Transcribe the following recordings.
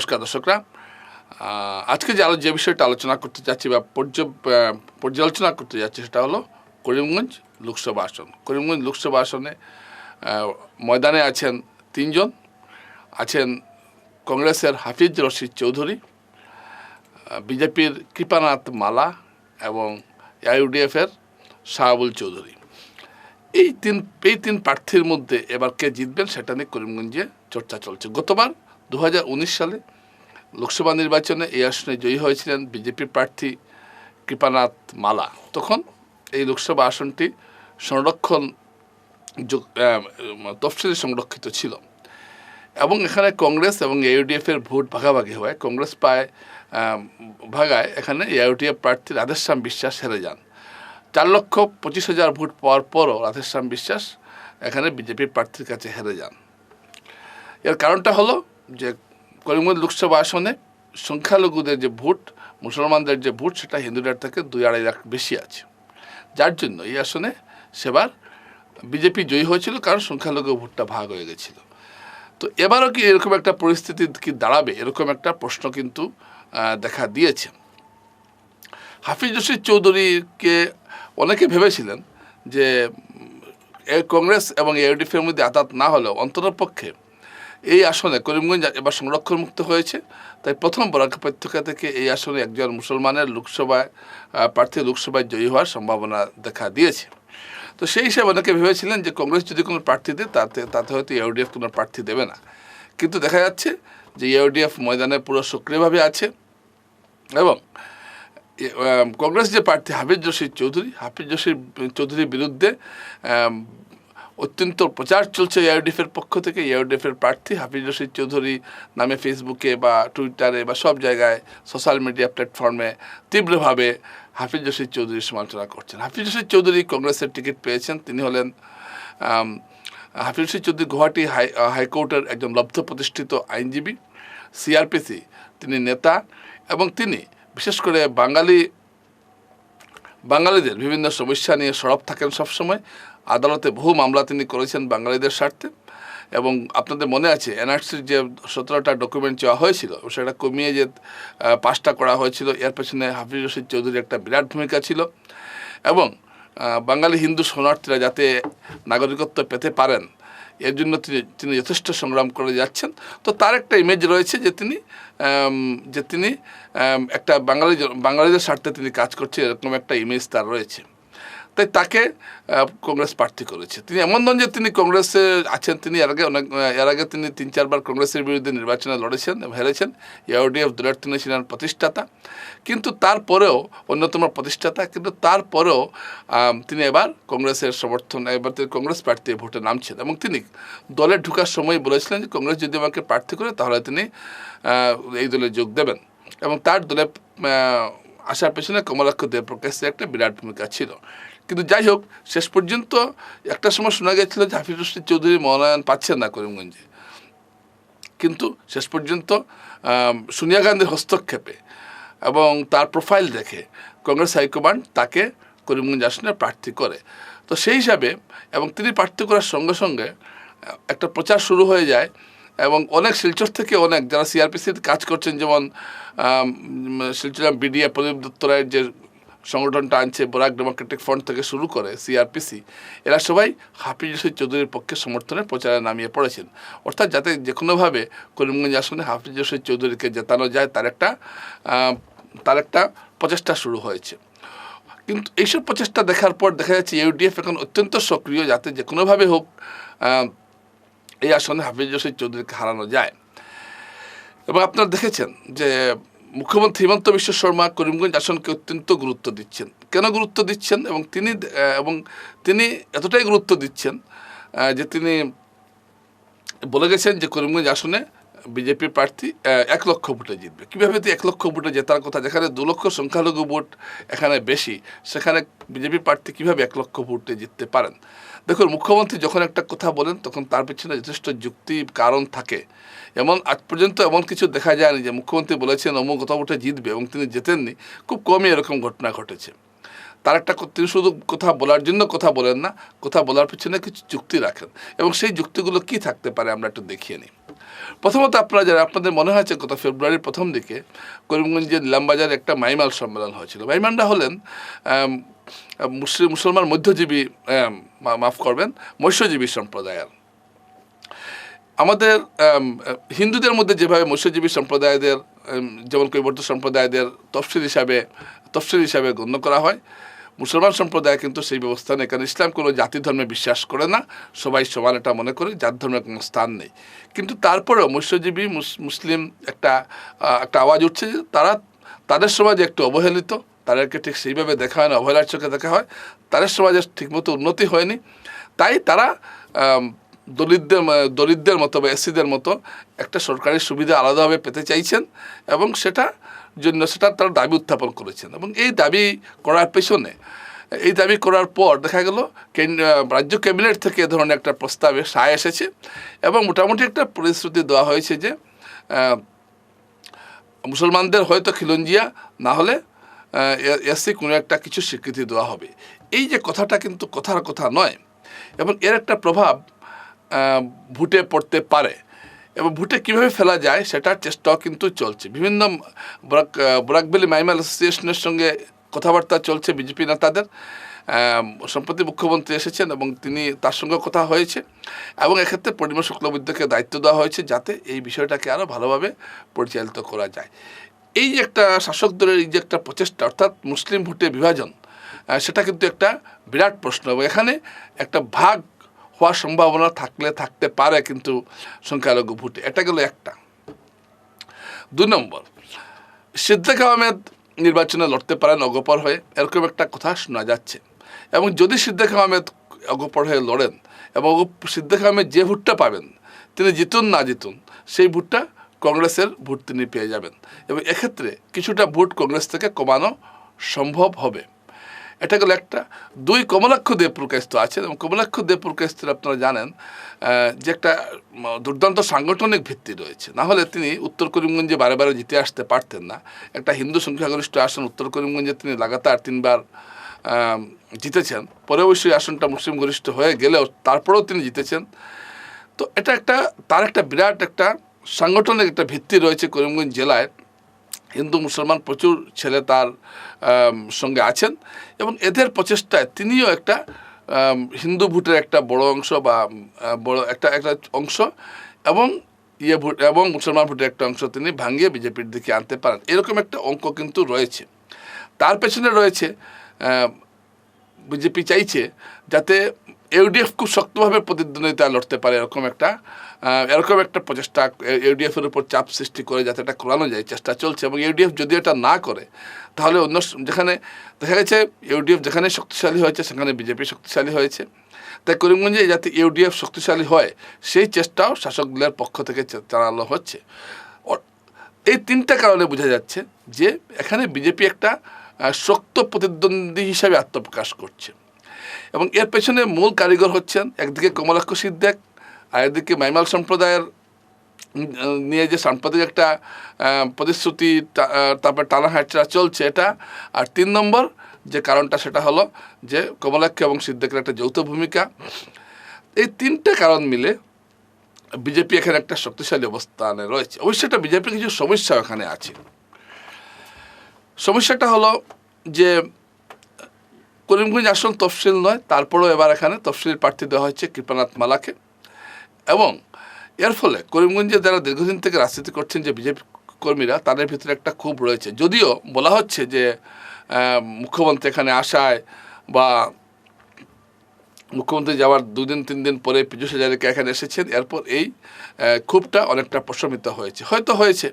নমস্কার দর্শকরা। আজকে যে যে বিষয়টা আলোচনা করতে যাচ্ছি বা পর্য- পর্যালোচনা করতে যাচ্ছি সেটা হলো করিমগঞ্জ লোকসভা আসন। করিমগঞ্জ লোকসভা আসনে ময়দানে আছেন তিনজন। আছেন কংগ্রেসের হাফিজ রশিদ চৌধুরী বিজেপির কৃপানাথ মালা এবং ইউডিএফের শাহাবুল চৌধুরী। এই তিন এই তিন প্রার্থীর মধ্যে এবার কে জিতবেন সেটা নিয়ে করিমগঞ্জে চর্চা চলছে। গতবার দু হাজার উনিশ সালে লোকসভা নির্বাচনে এই আসনে জয়ী হয়েছিলেন বিজেপি প্রার্থী কৃপানাথ মালা। তখন এই লোকসভা আসনটি সংরক্ষণ তফসিলে সংরক্ষিত ছিল। এবং এখানে কংগ্রেস এবং এর ভোট ভাগাভাগি হয়। কংগ্রেস পায় ভাগায় এখানে ইউডিএফ প্রার্থী রাধেশ্যাম বিশ্বাস হেরে যান। চার লক্ষ পঁচিশ হাজার ভোট পাওয়ার পরও রাধেশ্যাম বিশ্বাস এখানে বিজেপি প্রার্থীর কাছে হেরে যান। এর কারণটা হলো যে করিমগঞ্জ লোকসভা আসনে সংখ্যালঘুদের যে ভোট, মুসলমানদের যে ভোট, সেটা হিন্দুদের থেকে দুই আড়াই লাখ বেশি আছে। যার জন্য এই আসনে সেবার বিজেপি জয়ী হয়েছিল কারণ সংখ্যালঘু ভোটটা ভাগ হয়ে গেছিল। তো এবারও কি এরকম একটা পরিস্থিতি কি দাঁড়াবে? এরকম একটা প্রশ্ন কিন্তু দেখা দিয়েছে। হাফিজ রশিদ চৌধুরীকে অনেকে ভেবেছিলেন যে কংগ্রেস এবং ইউডিএফের মধ্যে আতাত না হলেও অন্ততপক্ষে এই আসনে করিমগঞ্জ এবার সংরক্ষণমুক্ত হয়েছে। তাই প্রথম বরাক থেকে এই আসনে একজন মুসলমানের লোকসভায় প্রার্থী লোকসভায় জয়ী হওয়ার সম্ভাবনা দেখা দিয়েছে। তো সেই হিসাবে অনেকে ভেবেছিলেন যে কংগ্রেস যদি কোনো প্রার্থী দেয়, তাতে তাতে হয়তো ইউডিএফ কোনো প্রার্থী দেবে না। কিন্তু দেখা যাচ্ছে যে ইউডিএফ ময়দানে পুরো সক্রিয়ভাবে আছে এবং কংগ্রেস যে প্রার্থী হাফিজ রশিদ চৌধুরী, হাফিজ রশিদ চৌধুরীর বিরুদ্ধে অত্যন্ত প্রচার চলছে ইউডিএফের পক্ষ থেকে। ইউডিএফের প্রার্থী হাফিজ রশিদ চৌধুরী নামে ফেসবুকে বা টুইটারে বা সব জায়গায় সোশ্যাল মিডিয়া প্ল্যাটফর্মে তীব্রভাবে হাফিজ রশিদ চৌধুরীর সমালোচনা করছেন। হাফিজ রশিদ চৌধুরী কংগ্রেসের টিকিট পেয়েছেন। তিনি হলেন হাফিজ রশিদ চৌধুরী গুয়াহাটি হাই, হাইকোর্টের একজন লব্ধ প্রতিষ্ঠিত আইনজীবী সিআরপিসি তিনি নেতা এবং তিনি বিশেষ করে বাঙালি বাঙালিদের বিভিন্ন সমস্যা নিয়ে সরব থাকেন সবসময়। আদালতে বহু মামলা তিনি করেছেন বাঙালিদের স্বার্থে। এবং আপনাদের মনে আছে, এনআরসির যে সতেরোটা ডকুমেন্ট চাওয়া হয়েছিল, সেটা কমিয়ে যে পাঁচটা করা হয়েছিল, এর পেছনে হাফিজ রশিদ চৌধুরীর একটা বিরাট ভূমিকা ছিল। এবং বাঙালি হিন্দু শরণার্থীরা যাতে নাগরিকত্ব পেতে পারেন এর জন্য তিনি তিনি যথেষ্ট সংগ্রাম করে যাচ্ছেন। তো তার একটা ইমেজ রয়েছে যে তিনি যে তিনি একটা বাঙালি বাঙালিদের স্বার্থে তিনি কাজ করছে এরকম একটা ইমেজ তার রয়েছে। তাই তাকে কংগ্রেস প্রার্থী করেছে। তিনি এমন নন যে তিনি কংগ্রেসে আছেন, তিনি এর আগে অনেক এর আগে তিনি তিন, চারবার কংগ্রেসের বিরুদ্ধে নির্বাচনে লড়েছেন এবং হেরেছেন ইউডিএফ দলের তিনি ছিলেন প্রতিষ্ঠাতা। কিন্তু তারপরেও অন্যতম প্রতিষ্ঠাতা, কিন্তু তারপরেও তিনি এবার কংগ্রেসের সমর্থন, এবার তিনি কংগ্রেস প্রার্থী ভোটে নামছেন এবং তিনি দলে ঢোকার সময় বলেছিলেন যে কংগ্রেস যদি আমাকে প্রার্থী করে তাহলে তিনি এই দলে যোগ দেবেন। এবং তার দলে আসার পেছনে কমলাক্ষ দেবপ্রকাশের একটা বিরাট ভূমিকা ছিল। কিন্তু যাই হোক শেষ পর্যন্ত একটা সময় শোনা গেছিল যে হাফিজ রশিদ চৌধুরী মনোনয়ন পাচ্ছেন না করিমগঞ্জে। কিন্তু শেষ পর্যন্ত সোনিয়া গান্ধীর হস্তক্ষেপে এবং তার প্রোফাইল দেখে কংগ্রেস হাইকমান্ড তাকে করিমগঞ্জ আসনে প্রার্থী করে। তো সেই হিসাবে এবং তিনি প্রার্থী করার সঙ্গে সঙ্গে একটা প্রচার শুরু হয়ে যায় এবং অনেক শিলচর থেকে অনেক যারা সিআরপিসির কাজ করছেন, যেমন শিলচর বিডিএ প্রদীপ দত্ত রায়ের যে সংগঠনটা আনছে বরাক ডেমোক্রেটিক ফ্রন্ট থেকে শুরু করে সিআরপিসি। এরা সবাই হাফিজ রশিদ চৌধুরীর পক্ষে সমর্থনে প্রচারে নামিয়ে পড়েছেন। অর্থাৎ যাতে যে কোনোভাবে করিমগঞ্জ আসনে হাফিজ রশিদ চৌধুরীকে জেতানো যায়, তার একটা তার একটা প্রচেষ্টা শুরু হয়েছে। কিন্তু এইসব প্রচেষ্টা দেখার পর দেখা যাচ্ছে ইউডিএফ এখন অত্যন্ত সক্রিয়, যাতে যে কোনোভাবে হোক এই আসনে হাফিজ রশিদ চৌধুরীকে হারানো যায়। এবং আপনারা দেখেছেন যে মুখ্যমন্ত্রী হিমন্ত বিশ্ব শর্মা করিমগঞ্জ আসনকে অত্যন্ত গুরুত্ব দিচ্ছেন। কেন গুরুত্ব দিচ্ছেন? এবং তিনি এবং তিনি এতটাই গুরুত্ব দিচ্ছেন যে তিনি বলে গেছেন যে করিমগঞ্জ আসনে বিজেপি প্রার্থী এক লক্ষ ভোটে জিতবে। কীভাবে তুই এক লক্ষ ভোটে জেতার কথা? যেখানে দু লক্ষ সংখ্যালঘু ভোট এখানে বেশি, সেখানে বিজেপি প্রার্থী কীভাবে এক লক্ষ ভোটে জিততে পারেন? দেখুন, মুখ্যমন্ত্রী যখন একটা কথা বলেন, তখন তার পেছনে যথেষ্ট যুক্তি, কারণ থাকে। এমন আজ পর্যন্ত এমন কিছু দেখা যায়নি যে মুখ্যমন্ত্রী বলেছেন অমুক কত ভোটে জিতবে এবং তিনি জেতেননি। খুব কমই এরকম ঘটনা ঘটেছে। তার একটা তিনি শুধু কথা বলার জন্য কথা বলেন না, কথা বলার পিছনে কিছু যুক্তি রাখেন এবং সেই যুক্তিগুলো কি থাকতে পারে আমরা একটু দেখিয়ে নিই। প্রথমত আপনারা যারা, আপনাদের মনে হয়েছে গত ফেব্রুয়ারির প্রথম দিকে করিমগঞ্জের নিলামবাজারে একটা মাইমাল সম্মেলন হয়েছিল। মাইমানরা হলেন মুসলিম, মুসলমান মধ্যজীবী মাফ করবেন, মৎস্যজীবী সম্প্রদায়ের। আমাদের হিন্দুদের মধ্যে যেভাবে মৎস্যজীবী সম্প্রদায়দের যেমন কৈবর্ত সম্প্রদায়দের তফসিল হিসাবে তফসিল হিসাবে গণ্য করা হয়, মুসলমান সম্প্রদায় কিন্তু সেই ব্যবস্থা নেই। কারণ ইসলাম কোনো জাতি ধর্মে বিশ্বাস করে না। সবাই সমান এটা মনে করে জাত ধর্মের কোনো স্থান নেই। কিন্তু তারপরেও মৎস্যজীবী, মুস- মুসলিম একটা একটা আওয়াজ উঠছে তারা, তাদের সমাজে একটু অবহেলিত। তাদেরকে ঠিক সেইভাবে দেখা হয় না, অবহেলার চোখে দেখা হয়। তাদের সমাজে ঠিকমতো উন্নতি হয়নি। তাই তারা দরিদ্রের দরিদ্রের মতো বা এসিদের মতো একটা সরকারি সুবিধা আলাদাভাবে পেতে চাইছেন এবং সেটা জন্য সেটা তারা দাবি উত্থাপন করেছেন। এবং এই দাবি করার পেছনে, এই দাবি করার পর দেখা গেল রাজ্য ক্যাবিনেট থেকে এ ধরনের একটা প্রস্তাবে সায় এসেছে এবং মোটামুটি একটা প্রতিশ্রুতি দেওয়া হয়েছে যে মুসলমানদের হয়তো খিলঞ্জিয়া, না হলে এসি কোনো একটা কিছু স্বীকৃতি দেওয়া হবে। এই যে কথাটা কিন্তু কথার কথা নয় এবং এর একটা প্রভাব ভোটে পড়তে পারে। এবং ভোটে কীভাবে ফেলা যায় সেটার চেষ্টাও কিন্তু চলছে। বিভিন্ন বরাক বরাকবেলি মাইমাল অ্যাসোসিয়েশনের সঙ্গে কথাবার্তা চলছে, বিজেপি নেতাদের। সম্প্রতি মুখ্যমন্ত্রী এসেছেন এবং তিনি তার সঙ্গে কথা হয়েছে। এবং এক্ষেত্রে পরিমল শুক্লবৈদ্যকে দায়িত্ব দেওয়া হয়েছে যাতে এই বিষয়টাকে আরও ভালোভাবে পরিচালিত করা যায়। এই যে একটা শাসক দলের এই যে একটা প্রচেষ্টা, অর্থাৎ মুসলিম ভোটে বিভাজন সেটা কিন্তু একটা বিরাট প্রশ্ন। এবং এখানে একটা ভাগ হওয়ার সম্ভাবনা থাকলে থাকতে পারে কিন্তু সংখ্যালঘু ভোটে। এটা গেল একটা। দুই নম্বর, সিদ্দিক আহমেদ নির্বাচনে লড়তে পারেন অগপর হয়ে, এরকম একটা কথা শোনা যাচ্ছে। এবং যদি সিদ্দিক আহমেদ অগপর হয়ে লড়েন এবং সিদ্দিক আহমেদ যে ভোটটা পাবেন, তিনি জিতুন না জিতুন, সেই ভোটটা কংগ্রেসের ভোট তিনি পেয়ে যাবেন। এবং এক্ষেত্রে কিছুটা ভোট কংগ্রেস থেকে কমানো সম্ভব হবে। এটা গেল একটা। দুই কমলাক্ষ দেবপুর কেস্ত আছেন এবং কমলাক্ষ দেবপুর কেস্তের আপনারা জানেন যে একটা দুর্দান্ত সাংগঠনিক ভিত্তি রয়েছে। না হলে তিনি উত্তর করিমগঞ্জে বারে বারে জিতে আসতে পারতেন না। একটা হিন্দু সংখ্যাগরিষ্ঠ আসন উত্তর করিমগঞ্জে তিনি লাগাতার তিনবার জিতেছেন। পরে অবশ্যই আসনটা মুসলিম গরিষ্ঠ হয়ে গেলেও তারপরেও তিনি জিতেছেন। তো এটা একটা, তার একটা বিরাট একটা সাংগঠনিক একটা ভিত্তি রয়েছে করিমগঞ্জ জেলায়। হিন্দু মুসলমান প্রচুর ছেলে তার সঙ্গে আছেন এবং এদের প্রচেষ্টায় তিনিও একটা হিন্দু ভোটের একটা বড় অংশ বা বড় একটা একটা অংশ এবং ইয়ে ভোট এবং মুসলমান ভোটের একটা অংশ তিনি ভাঙিয়ে বিজেপির দিকে আনতে পারেন। এরকম একটা অঙ্ক কিন্তু রয়েছে। তার পেছনে রয়েছে বিজেপি চাইছে যাতে ইউডিএফ খুব শক্তভাবে প্রতিদ্বন্দ্বিতা লড়তে পারে এরকম একটা এরকম একটা প্রচেষ্টা ইউডিএফ এর উপর চাপ সৃষ্টি করে যাতে এটা করানো যায়, চেষ্টা চলছে এবং ইউডিএফ যদি এটা না করে, তাহলে অন্য যেখানে, দেখা গেছে ইউডিএফ যেখানে শক্তিশালী হয়েছে, সেখানে বিজেপি শক্তিশালী হয়েছে। তাই করিমগঞ্জে যাতে ইউডিএফ শক্তিশালী হয়, সেই চেষ্টাও শাসক দলের পক্ষ থেকে চালানো হচ্ছে। এই তিনটা কারণে বোঝা যাচ্ছে যে এখানে বিজেপি একটা শক্ত প্রতিদ্বন্দ্বী হিসাবে আত্মপ্রকাশ করছে। এবং এর পেছনে মূল কারিগর হচ্ছেন একদিকে কমলাক্ষ সিদ্দেক, আর একদিকে মাইমাল সম্প্রদায়ের নিয়ে যে সাম্প্রতিক একটা প্রতিশ্রুতি তারপর টানাহাটরা চলছে এটা। আর তিন নম্বর যে কারণটা সেটা হলো যে কমলাক্ষ এবং সিদ্দেকের একটা যৌথ ভূমিকা। এই তিনটে কারণ মিলে বিজেপি এখানে একটা শক্তিশালী অবস্থানে রয়েছে। অবশ্যই একটা বিজেপির কিছু সমস্যা এখানে আছে। সমস্যাটা হলো যে করিমগঞ্জ আসন তফসিল নয়, তারপরেও এবার এখানে তফসিল প্রার্থী দেওয়া হয়েছে কৃপানাথ মালাকে। এবং এর ফলে করিমগঞ্জে যারা দীর্ঘদিন থেকে রাজনীতি করছেন যে বিজেপি কর্মীরা, তাদের ভিতরে একটা ক্ষোভ রয়েছে। যদিও বলা হচ্ছে যে মুখ্যমন্ত্রী এখানে আসায় বা মুখ্যমন্ত্রী যাওয়ার দুদিন, তিন দিন পরে পীযূষ হাজারিকা এখানে এসেছেন, এরপর এই ক্ষোভটা অনেকটা প্রশমিত হয়েছে। হয়তো হয়েছে,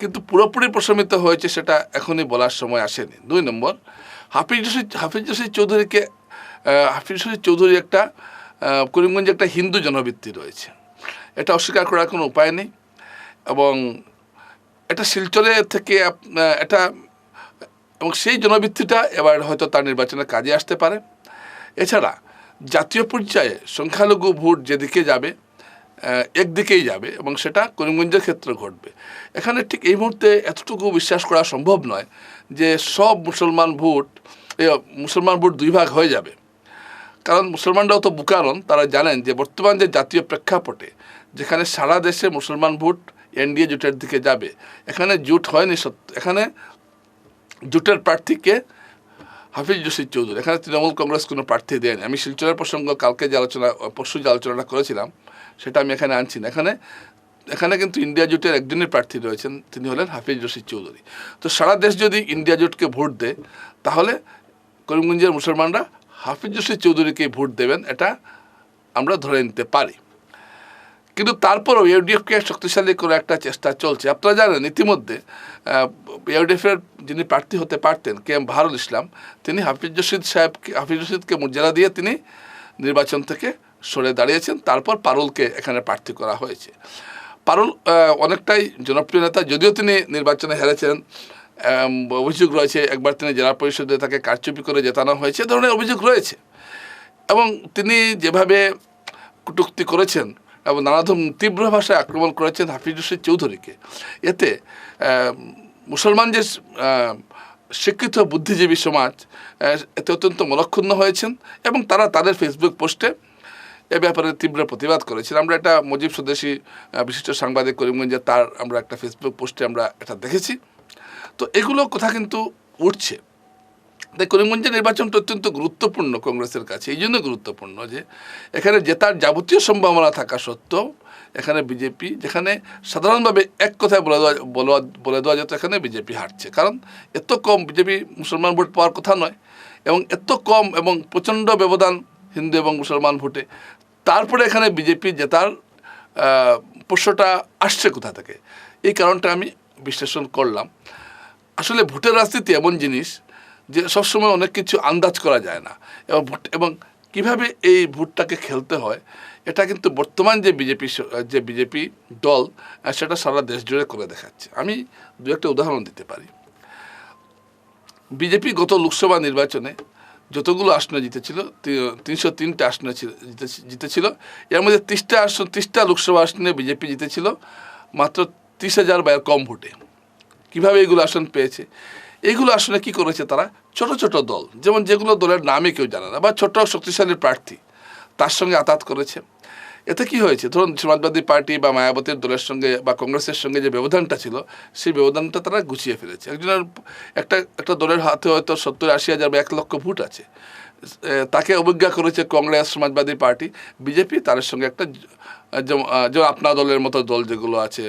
কিন্তু পুরোপুরি প্রশমিত হয়েছে সেটা এখনই বলার সময় আসেনি। দুই নম্বর হাফিজ রশিদ হাফিজ রশিদ চৌধুরীকে হাফিজ রশিদ চৌধুরী একটা করিমগঞ্জে একটা হিন্দু জনভিত্তি রয়েছে। এটা অস্বীকার করার কোনো উপায় নেই এবং এটা শিলচরে থেকে এটা, এবং সেই জনভিত্তিটা এবার হয়তো তার নির্বাচনের কাজে আসতে পারে। এছাড়া জাতীয় পর্যায়ে সংখ্যালঘু ভোট যেদিকে যাবে একদিকেই যাবে এবং সেটা করিমগঞ্জের ক্ষেত্রে ঘটবে। এখানে ঠিক এই মুহূর্তে এতটুকু বিশ্বাস করা সম্ভব নয় যে সব মুসলমান ভোট মুসলমান ভোট দুই ভাগ হয়ে যাবে। কারণ মুসলমানরাও তো বুকারণ, তারা জানেন যে বর্তমান যে জাতীয় প্রেক্ষাপটে, যেখানে সারা দেশে মুসলমান ভোট এনডিএ জোটের দিকে যাবে, এখানে জোট হয়নি সত্য এখানে জোটের প্রার্থীকে হাফিজ জসিদ চৌধুরী, এখানে তৃণমূল কংগ্রেস কোনো প্রার্থী দেয়নি। আমি শিলচরের প্রসঙ্গ কালকে যে আলোচনা, পরশু যে আলোচনাটা করেছিলাম, সেটা আমি এখানে আনছি না। এখানে এখানে কিন্তু ইন্ডিয়া জোটের একজনই প্রার্থী রয়েছেন, তিনি হলেন হাফিজ রশিদ চৌধুরী। তো সারা দেশ যদি ইন্ডিয়া জোটকে ভোট দেয়, তাহলে করিমগঞ্জের মুসলমানরা হাফিজ রশিদ চৌধুরীকে ভোট দেবেন, এটা আমরা ধরে নিতে পারি। কিন্তু তারপরেও ইউডিএফকে শক্তিশালী করে একটা চেষ্টা চলছে। আপনারা জানেন, ইতিমধ্যে ইউডিএফের যিনি প্রার্থী হতে পারতেন, কে এম বাহারুল ইসলাম, তিনি হাফিজ রশিদ সাহেবকে, হাফিজ রশিদকে মর্যাদা দিয়ে তিনি নির্বাচন থেকে সরে দাঁড়িয়েছেন। তারপর পারুলকে এখানে প্রার্থী করা হয়েছে। পারুল অনেকটাই জনপ্রিয় নেতা, যদিও তিনি নির্বাচনে হেরেছেন। অভিযোগ রয়েছে, একবার তিনি জেলা পরিষদে তাকে কারচুপি করে জেতানো হয়েছে ধরনের অভিযোগ রয়েছে। এবং তিনি যেভাবে কটূক্তি করেছেন এবং নানাধম তীব্র ভাষায় আক্রমণ করেছেন হাফিজ রশিদ চৌধুরীকে, এতে মুসলমান যে শিক্ষিত বুদ্ধিজীবী সমাজ এতে অত্যন্ত মনক্ষুণ্ণ হয়েছেন এবং তারা তাদের ফেসবুক পোস্টে এ ব্যাপারে তীব্র প্রতিবাদ করেছেন। আমরা একটা মুজিব স্বদেশী বিশিষ্ট সাংবাদিক করিমগঞ্জে তার আমরা একটা ফেসবুক পোস্টে আমরা এটা দেখেছি। তো এগুলো কথা কিন্তু উঠছে। তাই করিমগঞ্জের নির্বাচনটা অত্যন্ত গুরুত্বপূর্ণ কংগ্রেসের কাছে। এই জন্য গুরুত্বপূর্ণ যে এখানে জেতার যাবতীয় সম্ভাবনা থাকা সত্ত্বেও এখানে বিজেপি, যেখানে সাধারণভাবে এক কথায় বলে দেওয়া বলা দেওয়া যেত এখানে বিজেপি হারছে। কারণ এত কম বিজেপি মুসলমান ভোট পাওয়ার কথা নয় এবং এত কম এবং প্রচণ্ড ব্যবধান হিন্দু এবং মুসলমান ভোটে তারপরে এখানে বিজেপি জেতার প্রশ্নটা আসছে কোথা থেকে? এই কারণটা আমি বিশ্লেষণ করলাম। আসলে ভোটের রাজনীতি এমন জিনিস যে সবসময় অনেক কিছু আন্দাজ করা যায় না। এবং ভোট, এবং কীভাবে এই ভোটটাকে খেলতে হয়, এটা কিন্তু বর্তমান যে বিজেপি যে বিজেপি দল সেটা সারা দেশ জুড়ে করে দেখাচ্ছে। আমি দু একটা উদাহরণ দিতে পারি। বিজেপি গত লোকসভা নির্বাচনে যতগুলো আসনে জিতেছিল তিনশো তিনটা আসনে ছিল- জিতেছিল। এর মধ্যে তিরিশটা আসন, তিরিশটা লোকসভা আসনে বিজেপি জিতেছিল, মাত্র তিরিশ হাজার বা কম ভোটে। কীভাবে এগুলো আসন পেয়েছে? এইগুলো আসনে কি করেছে তারা? ছোট ছোট দল। যেমন যেগুলো দলের নামে কেউ জানে না, বা ছোট, শক্তিশালী প্রার্থী, তার সঙ্গে আতাত করেছে। এতে কি হয়েছে? ধরুন, সমাজবাদী পার্টি বা মায়াবতীর দলের সঙ্গে বা কংগ্রেসের সঙ্গে যে ব্যবধানটা ছিল, সেই ব্যবধানটা তারা গুছিয়ে ফেলেছে। একজনের একটা একটা দলের হাতে হয়তো সত্তর আশি হাজার বা এক লক্ষ ভোট আছে। তাকে অবজ্ঞা করেছে কংগ্রেস সমাজবাদী পার্টি। বিজেপি তার সঙ্গে একটা যেমন আপনার দলের মতো দল যেগুলো আছে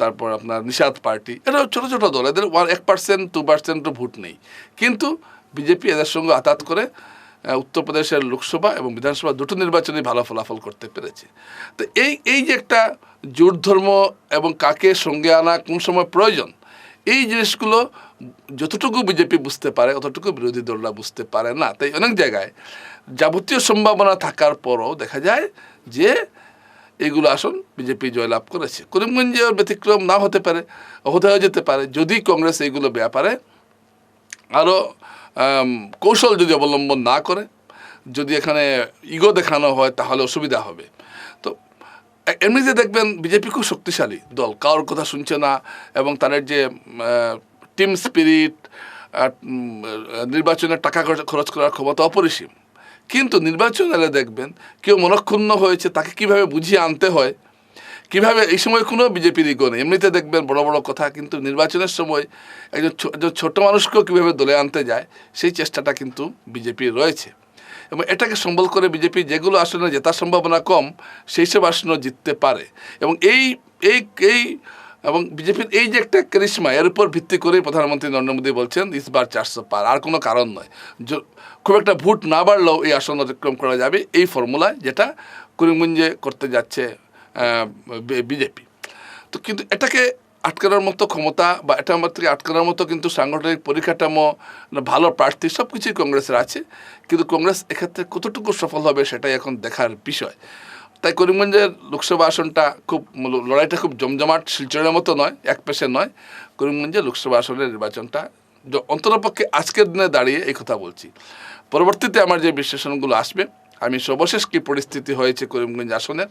তারপর আপনার নিষাদ পার্টি। এটা ছোটো ছোটো দল। এদের ওয়ান এক পার্সেন্ট, টু পার্সেন্টও ভোট নেই। কিন্তু বিজেপি এদের সঙ্গে আতাত করে উত্তরপ্রদেশের লোকসভা এবং বিধানসভা দুটো নির্বাচনে ভালো ফলাফল করতে পেরেছে। তো এই এই যে একটা জোট ধর্ম এবং কাকে সঙ্গে আনা, কোন সময় প্রয়োজন, এই জিনিসগুলো যতটুকু বিজেপি বুঝতে পারে, অতটুকু বিরোধী দলরা বুঝতে পারে না। তাই অনেক জায়গায় যাবতীয় সম্ভাবনা থাকার পরও দেখা যায় যে এইগুলো আসন বিজেপি জয়লাভ করেছে। করিমগঞ্জে ব্যতিক্রম না হতে পারে হতে যেতে পারে। যদি কংগ্রেস এইগুলো ব্যাপারে আরও কৌশল যদি অবলম্বন না করে, যদি এখানে ইগো দেখানো হয়, তাহলে অসুবিধা হবে। তো এমনিতে দেখবেন বিজেপি খুব শক্তিশালী দল, কারোর কথা শুনছে না, এবং তাদের যে টিম স্পিরিট নির্বাচনে টাকা খরচ করার ক্ষমতা অপরিসীম। কিন্তু নির্বাচন এলে দেখবেন, কেউ মনক্ষুণ্ণ হয়েছে, তাকে কীভাবে বুঝিয়ে আনতে হয় কীভাবে এই সময় কোনো বিজেপির ইগো নেই? এমনিতে দেখবেন বড় বড় কথা, কিন্তু নির্বাচনের সময় একজন ছোট মানুষকেও কীভাবে দলে আনতে যায়, সেই চেষ্টাটা কিন্তু বিজেপির রয়েছে। এবং এটাকে সম্বল করে বিজেপি যেগুলো আসনে জেতার সম্ভাবনা কম, সেই সব আসনও জিততে পারে। এবং এই এই এই, এবং বিজেপির এই যে একটা ক্রিসমা এর উপর ভিত্তি করেই প্রধানমন্ত্রী নরেন্দ্র মোদী বলছেন ইসবার চারশো পার। আর কোনো কারণ নয়। খুব একটা ভোট না বাড়লেও এই আসন অতিক্রম করা যাবে। এই ফর্মুলায় যেটা করিমগঞ্জে করতে যাচ্ছে বিজেপি। তো কিন্তু এটাকে আটকানোর মতো ক্ষমতা বা এটা মাত্র আটকানোর মতো কিন্তু সাংগঠনিক পরিকাঠামো ভালো প্রার্থী সব কিছুই কংগ্রেসের আছে। কিন্তু কংগ্রেস এক্ষেত্রে কতটুকু সফল হবে সেটাই এখন দেখার বিষয়। তাই করিমগঞ্জের লোকসভা আসনটা খুব লড়াইটা খুব জমজমাট, শিলচরের মতো নয়, এক পেশে নয়। করিমগঞ্জের লোকসভা আসনের নির্বাচনটা অন্তরপক্ষে আজকের দিনে দাঁড়িয়ে এই কথা বলছি। পরবর্তীতে আমার যে বিশ্লেষণগুলো আসবে আমি সর্বশেষ কী পরিস্থিতি হয়েছে করিমগঞ্জ আসনের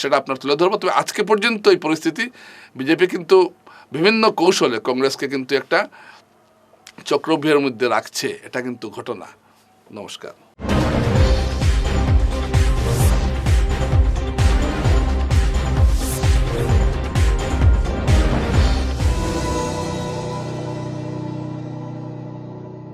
সেটা আপনার তুলে ধরবো। তবে আজকে পর্যন্ত এই পরিস্থিতি। বিজেপি কিন্তু বিভিন্ন কৌশলে কংগ্রেসকে কিন্তু একটা চক্রব্যূহের মধ্যে রাখছে, এটা কিন্তু ঘটনা। নমস্কার।